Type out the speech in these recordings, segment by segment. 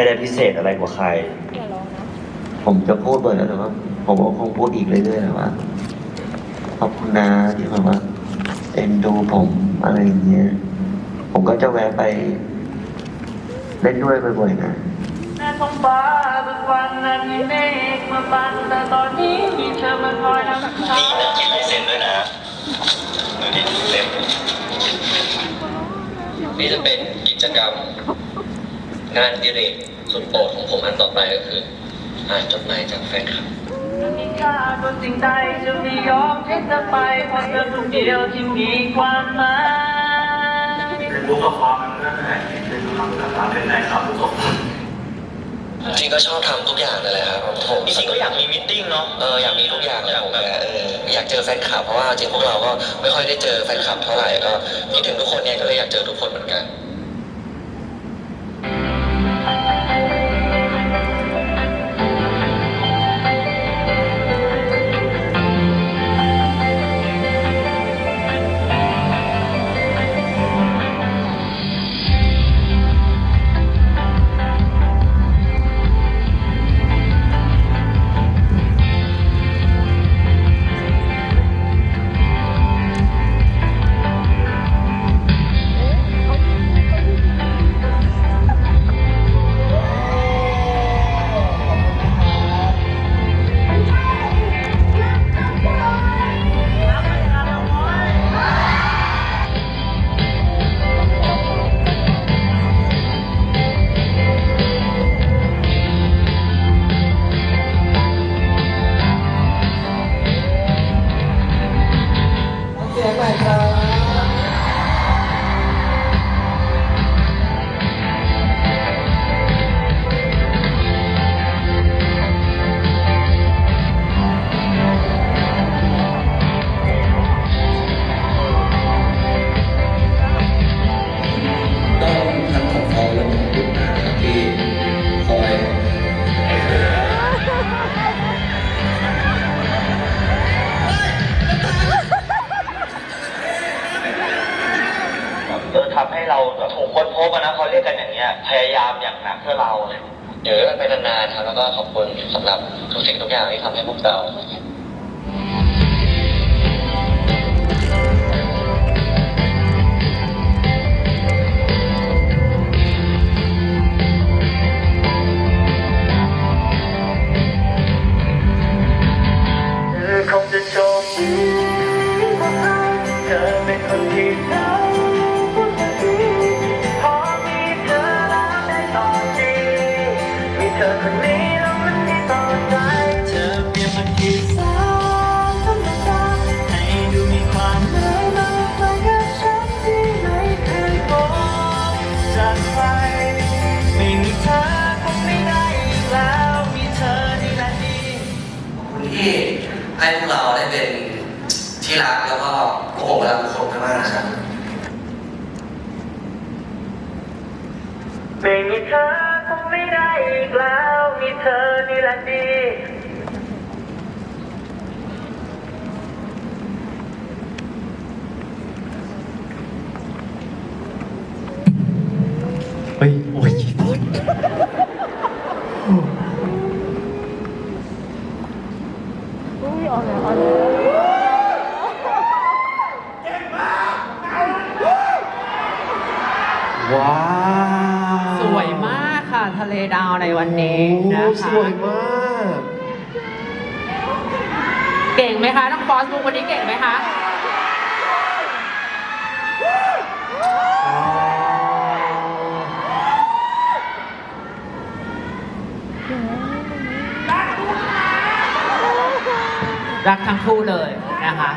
ไม่ได้พิเศษอะไรกว่าใครผมจะพูดบ่อยแล้วแต่ว่าผมก็คงพูดอีกเรื่อยๆนะว่าขอบคุณนะที่แบบว่าเอ็นดูผมอะไรอย่างเงี้ย ผมก็จะแวะไปเล่นด้วยบ่อยๆนะหน้าท้องฟ้าทุกวันนั้นมีเมฆมาบังแต่ตอนนี้มีเธอมาคอยนำทางนี่นะเขียนลายเซ็นด้วยนะดูดิเล่มนี่จะเป็นกิจกรรม งานอดิเรกสุดโปรดของผมอันต่อไปก็คือ อ่านจดหมายจากแฟนคลับมีค่าบนสิ่งใดจะไม่ยอมให้เธอไปเพราะเธอคนเดียวที่มีความหมายเรียนรู้กับความมันก็ได้เป็นกำลังการเป็นนายขับทุกคนจริงก็ชอบทำทุกอย่างนั่นแหละครับผมจริงๆก็อยากมีมิทติ้งเนาะเอออยากมีทุกอย่างเลยผมแบบเอออยากเจอแฟนคลับเพราะว่าจริงพวกเราก็ไม่ค่อยได้เจอแฟนคลับเท่าไหร่ก็คิดถึงทุกคนเนี่ยก็เลยอยากเจอทุกคนเหมือนกัน หนักเพื่อเราเลยอยู่ด้วยกันไปนานๆครับแล้วก็ขอบคุณสำหรับทุกสิ่งทุกอย่างที่ทำให้พวกเรา ที่ให้พวกเราได้เป็นที่รักแล้วก็โอ้โหรักทุกคนมากๆนะครับไม่มีเธอคงไม่ได้อีกแล้ว มีเธอนี่แหละดีเฮ้ยโอ้ยว้าว สวยมากค่ะ ทะเลดาวในวันนี้นะ โอ้ คะ สวยมาก เก่งไหมคะน้องฟอสบุ๊กวันนี้เก่งไหมคะรักทั้งคู่เลยนะคะ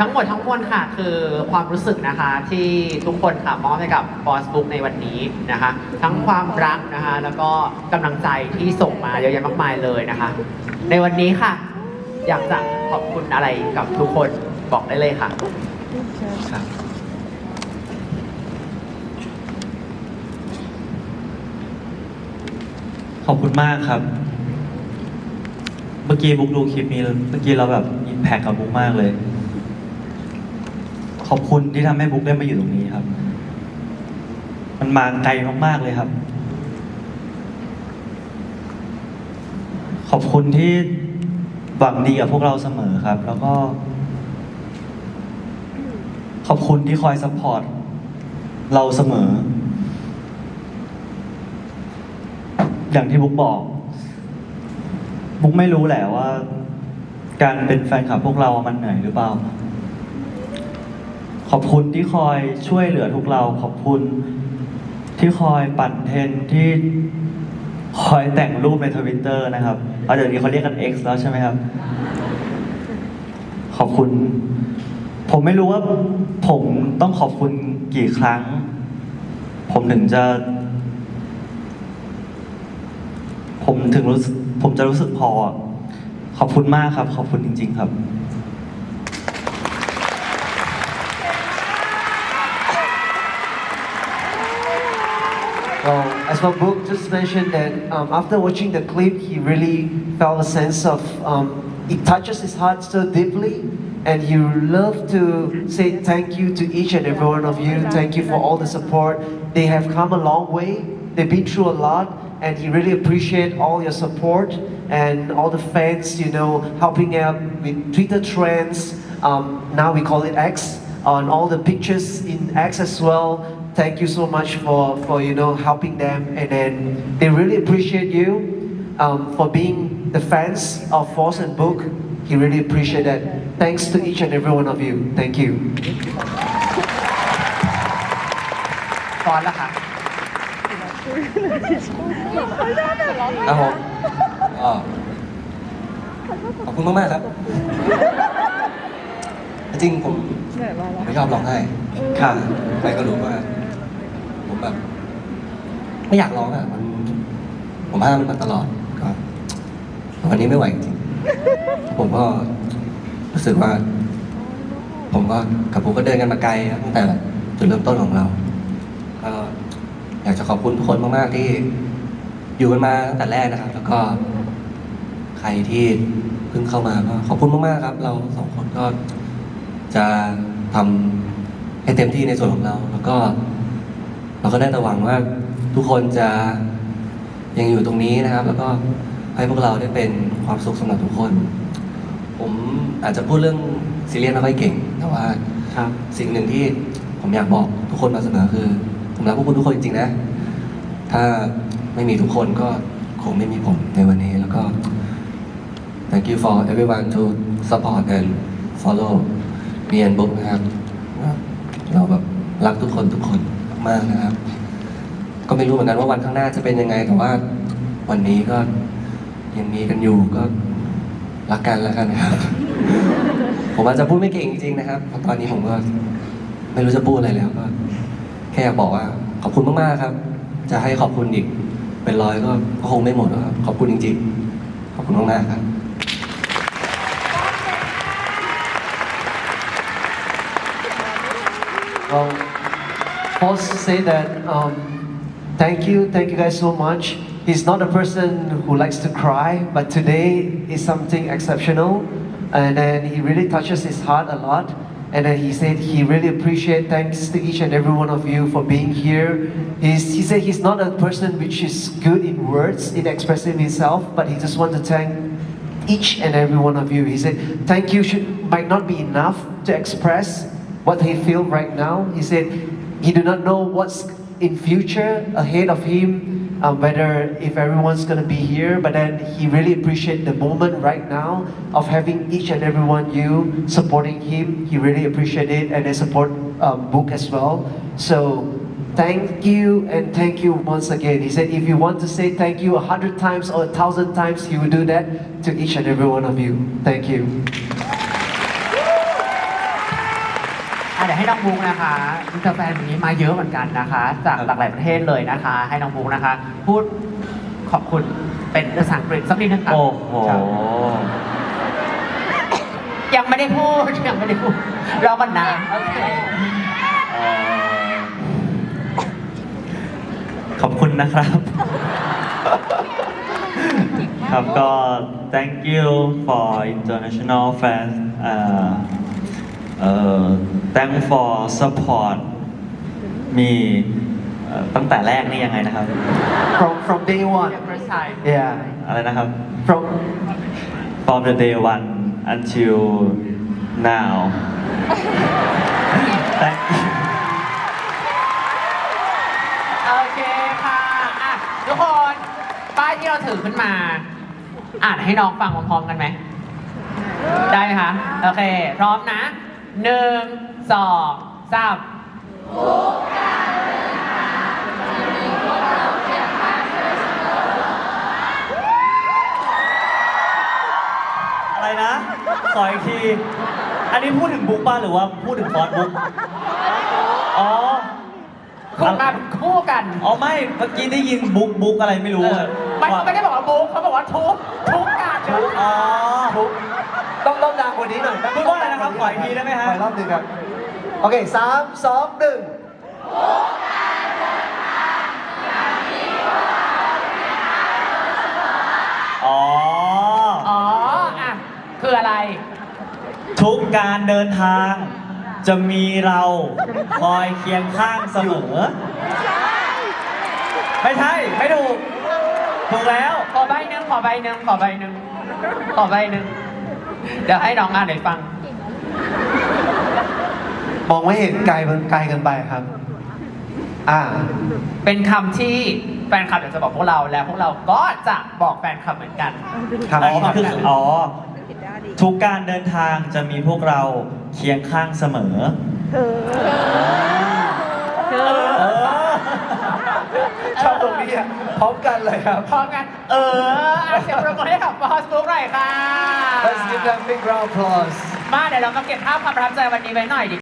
ทั้งหมดทั้งมวลค่ะคือความรู้สึกนะคะที่ทุกคนค่ะมอบให้กับบอสบุ๊กในวันนี้นะคะ ทั้งความรักนะคะแล้วก็กำลังใจที่ส่งมาเยอะแยะมากมายเลยนะคะ ในวันนี้ค่ะ อยากจะขอบคุณอะไรกับทุกคนบอกได้เลยค่ะ ครับขอบคุณมากครับ เมื่อกี้บุ๊กดูคลิปนี้เมื่อกี้เราแบบอินแพคกับบุ๊กมากเลย ขอบคุณที่ทำให้บุ๊กได้มาอยู่ตรงนี้ครับ มันมาไกลมากๆเลยครับ ขอบคุณที่ หวังดีกับพวกเราเสมอครับ แล้วก็ ขอบคุณที่คอยซัพพอร์ตเราเสมอ อย่างที่บุ๊กบอก บุ๊กไม่รู้แหละว่า การเป็นแฟนคลับพวกเรามันเหนื่อยหรือเปล่า ขอบคุณที่คอยช่วยเหลือทุกเรา ขอบคุณที่คอยปั่นเทนที่คอยแต่งรูปในทวิตเตอร์นะครับ เอาเดี๋ยวนี้เขาเรียกกัน X แล้วใช่ไหมครับ ขอบคุณ ผมไม่รู้ว่า ผมต้องขอบคุณกี่ครั้ง ผมถึงจะ ผมถึงรู้สึกผมจะรู้สึกพอ ขอบคุณมากครับ ขอบคุณจริง ๆ ครับ Well, as my book just mentioned that um, after watching the clip, he really felt a sense of um, it touches his heart so deeply, and he would love to say thank you to each and every one of you. Thank you for all the support. They have come a long way. They've been through a lot, and he really appreciate all your support and all the fans. You know, helping out with Twitter trends. Um, now we call it X on all the pictures in X as well Thank you so much for, for you know helping them, and then they really appreciate you um, for being the fans of Force and Book. He really appreciate that. Thanks to each and every one of you. Thank you. ฟอนละค่ะ ครับผมก็ขอบคุณมากๆครับ จริงๆผมผมไม่ชอบร้องไห้ค่ะใครก็รู้ว่า ผมแบบ ไม่อยากร้องอะมัน ผมห้ามมันมาตลอดก็วันนี้ไม่ไหวจริงผมก็รู้สึกว่า ผมก็กับผมก็เดินกันมาไกลตั้งแต่จุดเริ่มต้นของเราก็อยากจะขอบคุณทุกคนมาก ๆ ที่อยู่กันมาตั้งแต่แรกนะครับ แล้วก็ ใครที่เพิ่งเข้ามาก็ขอบคุณมากๆครับ เราสองคนก็จะทำให้เต็มที่ในส่วนของเรา แล้วก็ เราก็ได้แต่หวังว่าทุกคนจะยังอยู่ตรงนี้นะครับ แล้วก็ให้พวกเราได้เป็นความสุขสำหรับทุกคน ผมอาจจะพูดเรื่องซีเรียสไม่ค่อยเก่งแต่ว่าครับสิ่งหนึ่งที่ผมอยากบอกทุกคนมาเสมอคือ ผมรักพวกคุณทุกคนจริงๆนะ ถ้าไม่มีทุกคนก็คงไม่มีผมในวันนี้แล้วก็ thank you for everyone to support and follow me and book นะครับ เราแบบรักทุกคนทุกคน มากๆนะครับ ก็ไม่รู้เหมือนกันว่าวันข้างหน้าจะเป็นยังไง แต่ว่าวันนี้ก็ยังมีกันอยู่ก็รักกันแล้วกันนะครับ ผมอาจจะพูดไม่เก่งจริงๆนะครับเพราะตอนนี้ผมก็ไม่รู้จะพูดอะไรแล้วก็ แค่อยากบอกว่า ขอบคุณมากๆครับ จะให้ขอบคุณอีกเป็นร้อยก็ก็คงไม่หมดหรอกครับ ขอบคุณจริงๆ ขอบคุณมากๆครับ Boss say that um, thank you, thank you guys so much. He's not a person who likes to cry, but today is something exceptional, and then he really touches his heart a lot. And then he said he really appreciate thanks to each and every one of you for being here. He's, he said he's not a person which is good in words in expressing himself, but he just want to thank each and every one of you. He said, thank you should, might not be enough to express what he feel right now. He said he do not know what's in future ahead of him, um, whether if everyone's gonna be here, but then he really appreciate the moment right now of having each and every one you supporting him. He really appreciate it and they support um, book as well. So thank you and thank you once again. He said if you want to say thank you a hundred times or a thousand times, he will do that to each and every one of you. Thank you. เดี๋ยวให้น้องบุ๊กนะคะอินเตอร์แฟนวันนี้มาเยอะเหมือนกันนะคะ จากหลากหลายประเทศเลยนะคะ ให้น้องบุ๊กนะคะ พูดขอบคุณเป็นภาษาอังกฤษสักนิดนึงค่ะโอ้โหครับยังไม่ได้พูดยังไม่ได้พูดรอก่อนนะโอเคเอ่อขอบคุณนะครับ ครับก็ thank you for international fans เอ่อ เอ่อ thank for support me อตั้งแต่แรกนี่ยังไงนะครับ from from day one The first time yeah อะไรนะครับ from from the day one until now Thank you โอเคค่ะอะ ทุกคน ป้ายที่เราถือขึ้นมา อ่านให้น้องฟังพร้อมๆกันไหม ได้ไหมคะ โอเค พร้อมนะ หนึ่งสองสามอะไรนะ ขออีกที อันนี้พูดถึงบุ๊กป้าหรือว่าพูดถึงฟอนต์บุ๊กอ๋อ คุณมาคู่กันอ๋อไม่ เมื่อกี้ได้ยินบุ๊กบุ๊กอะไรไม่รู้เออมันไม่ได้บอกว่าบุ๊กเขาบอกว่าทุกทุกการทุกอ๋อ ต้องต้องดังกว่านี้หน่อยพูดว่าอะไรนะ ครับขออีกทีได้ไหมฮะ ขออีกรอบหนึ่งครับ โอเคสามสองหนึ่งอ๋อ อ๋อ อะ คืออะไร ทุกการเดินทาง จะมีเราคอยเคียงข้างเสมอ ไม่ใช่ ไม่ถูก ถูกแล้ว ขอใบหนึ่งขอใบหนึ่งขอใบหนึ่งขอใบหนึ่งเดี๋ยวให้น้องอ่านให้ฟัง มองไม่เห็นไกลมันไกลเกันไปครับ อ่า เป็นคำที่แฟนคลับอยากจะบอกพวกเราและพวกเราก็จะบอกแฟนคลับเหมือนกัน ครับ อ๋อมันคืออ๋อ ทุกการเดินทางจะมีพวกเราเคียงข้างเสมอ เออชอบตรงนี้อะพร้อมกันเลยครับ พร้อมกัน เอออะเสียงปรบมือให้กับบอสบุ๊กหน่อยค่ะ Let's give them big round of applause มาเดี๋ยวเรามาเก็บภาพความประทับใจวันนี้ไว้หน่อยดี